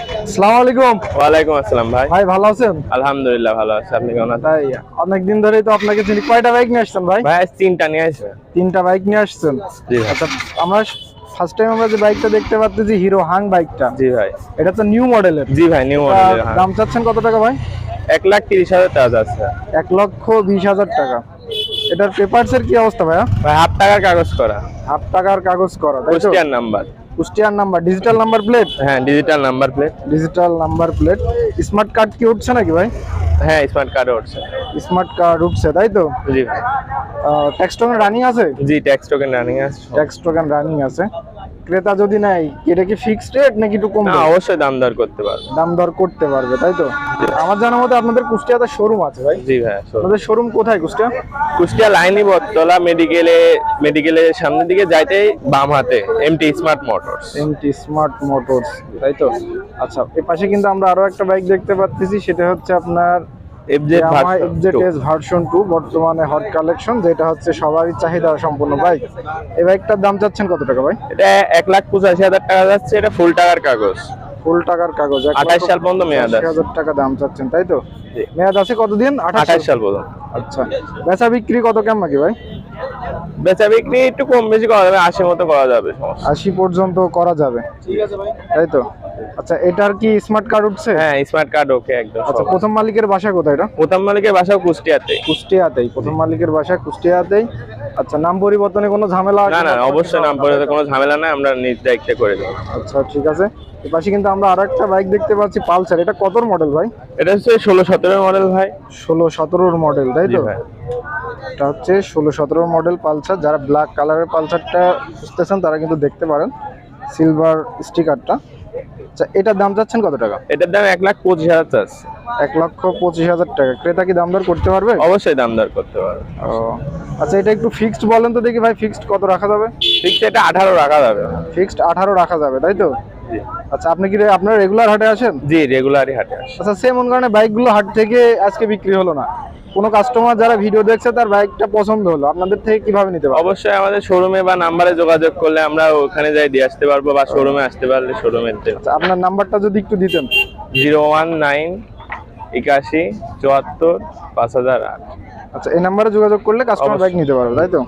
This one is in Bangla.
আসসালামু আলাইকুম। ওয়ালাইকুম আসসালাম ভাই। ভাই ভালো আছেন? আলহামদুলিল্লাহ ভালো আছে। আপনি কেমন আছেন? ধরেই তো আপনাকে চিনি। কয়টা বাইক নিয়ে আসছেন ভাই? ভাই তিনটা নিয়ে তিনটা বাইক নিয়ে আসছেন? জি আচ্ছা আমরা ফার্স্ট টাইম আমরা যে বাইকটা দেখতে পাচ্ছি যে হিরো হাং বাইকটা। জি ভাই। এটা তো নিউ মডেলের। জি ভাই নিউ মডেলের দাম চাচ্ছেন কত টাকা ভাই? এক লাখ তিরিশ হাজার টাকা আছে এক লক্ষ বিশ হাজার টাকা। এটার পেপারস এর কি অবস্থা ভাইয়া? ভাই হাফ টাকার কাগজ করা। হাফ টাকার কাগজ করা নাম্বার। কুষ্টিয়ার নাম্বার ডিজিটাল নাম্বার প্লেট হ্যাঁ digital number plate digital number plate smart card কি উঠছে নাকি ভাই? হ্যাঁ স্মার্ট কার্ড উঠছে। স্মার্ট কার্ড উঠছে তাই তো? জি। ভাই ট্যাক্স টোকেন রানিং আছে? জি ট্যাক্স টোকেন রানিং আছে। ট্যাক্স টোকেন রানিং আছে। ক্রেতা যদি নাই এটা কি ফিক্সড রেট নাকি একটু কম না অবশ্যই দাম দর করতে পারবে। দাম দর করতে পারবে তাই তো? আমার জানা মতে আপনাদের কুষ্টিয়াতে শোরুম আছে ভাই। জি ভাই আপনাদের শোরুম কোথায় কুষ্টিয়া? কুষ্টিয়া লাইনি বটতলা মেডিকেলে মেডিকেলের সামনের দিকে যাইতেই বাম হাতে MT smart motors MT smart motors তাই তো? আচ্ছা এর পাশে কিন্তু আমরা আরও একটা বাইক দেখতে পাচ্ছি সেটা হচ্ছে আপনার ভার্সন টু বর্তমানে হট কালেকশন যেটা হচ্ছে সবারই চাহিদা সম্পূর্ণ বাইক এই বাইকটার দাম চাচ্ছেন কত টাকা ভাই? এটা এক লাখ পঁচাশি হাজার টাকা যাচ্ছে এটা ফুল টাকার কাগজ। ফুল টাকার কাগজ এক 28 সাল পর্যন্ত মেয়াদ আছে। হাজার টাকা দাম চাচ্ছেন তাই তো? মেয়াদ আছে কতদিন? আঠাশ আঠাশ সাল পর্যন্ত। আচ্ছা। বেচা বিক্রি কত কেমন নাকি ভাই? বেচা বিক্রি একটু কম বেশি করা যাবে আশি মতো করা যাবে আশি পর্যন্ত করা যাবে। ঠিক আছে ভাই। তাই তো? আচ্ছা এটার কি স্মার্ট কার্ড উঠছে? হ্যাঁ স্মার্ট কার্ড ওকে একদম আচ্ছা প্রথম মালিকের বাসা কোথায় এটা? প্রথম মালিকের বাসা কুষ্টিয়াতে কুষ্টিয়াতেই প্রথম মালিকের বাসা কুষ্টিয়াতেই। আচ্ছা নাম পরিবর্তনে কোনো ঝামেলা আছে না না অবশ্যই নাম পরে কোনো ঝামেলা নাই আমরা নিজ দায়িত্বে করে দেবো। আচ্ছা ঠিক আছে। এর পাশে কিন্তু আমরা আরও একটা বাইক দেখতে পাচ্ছি পালসার। এটা কতর মডেল ভাই? এটা হচ্ছে ষোলো সতেরো মডেল ভাই। ষোলো সতেরোর মডেল তাই তো? এটা হচ্ছে ষোলো সতেরো মডেল পালসার। যারা ব্ল্যাক কালারের পালসারটা খুঁজতেছেন তারা কিন্তু দেখতে পারেন। সিলভার স্টিকারটা আচ্ছা এটার দাম যাচ্ছেন কত টাকা? এটার দাম এক লাখ পঁচিশ হাজার চাচ্ছে। এক লক্ষ পঁচিশ হাজার টাকা। ক্রেতা কি দামদার করতে পারবে? অবশ্যই দামদার করতে পারবে। ও আচ্ছা এটা একটু ফিক্সড বলেন তো দেখি ভাই ফিক্সড কত রাখা যাবে? ফিক্সড এটা আঠারো রাখা যাবে। ফিক্সড আঠারো রাখা যাবে তাই তো? আচ্ছা আপনি কি আপনার রেগুলার হাটে আসেন? জি রেগুলারই হাটে আসে। আচ্ছা সেমন কারণে বাইকগুলো হাট থেকে আজকে বিক্রি হলো না। কোনো কাস্টমার যারা ভিডিও দেখছে তার বাইকটা পছন্দ হলো। আপনাদের থেকে কীভাবে নিতে পারবে? অবশ্যই আমাদের শোরুমে বা নাম্বারে যোগাযোগ করলে আমরা ওখানে যাই দিয়ে আসতে পারব বা শোরুমে আসতে পারলে শোরুমে আচ্ছা আপনার নাম্বারটা যদি একটু দিতেন। জিরো ওয়ান নাইন একাশি চুয়াত্তর পাঁচ হাজার আট। আচ্ছা এই নাম্বারে যোগাযোগ করলে কাস্টমার বাইক নিতে পারবে তাই তো?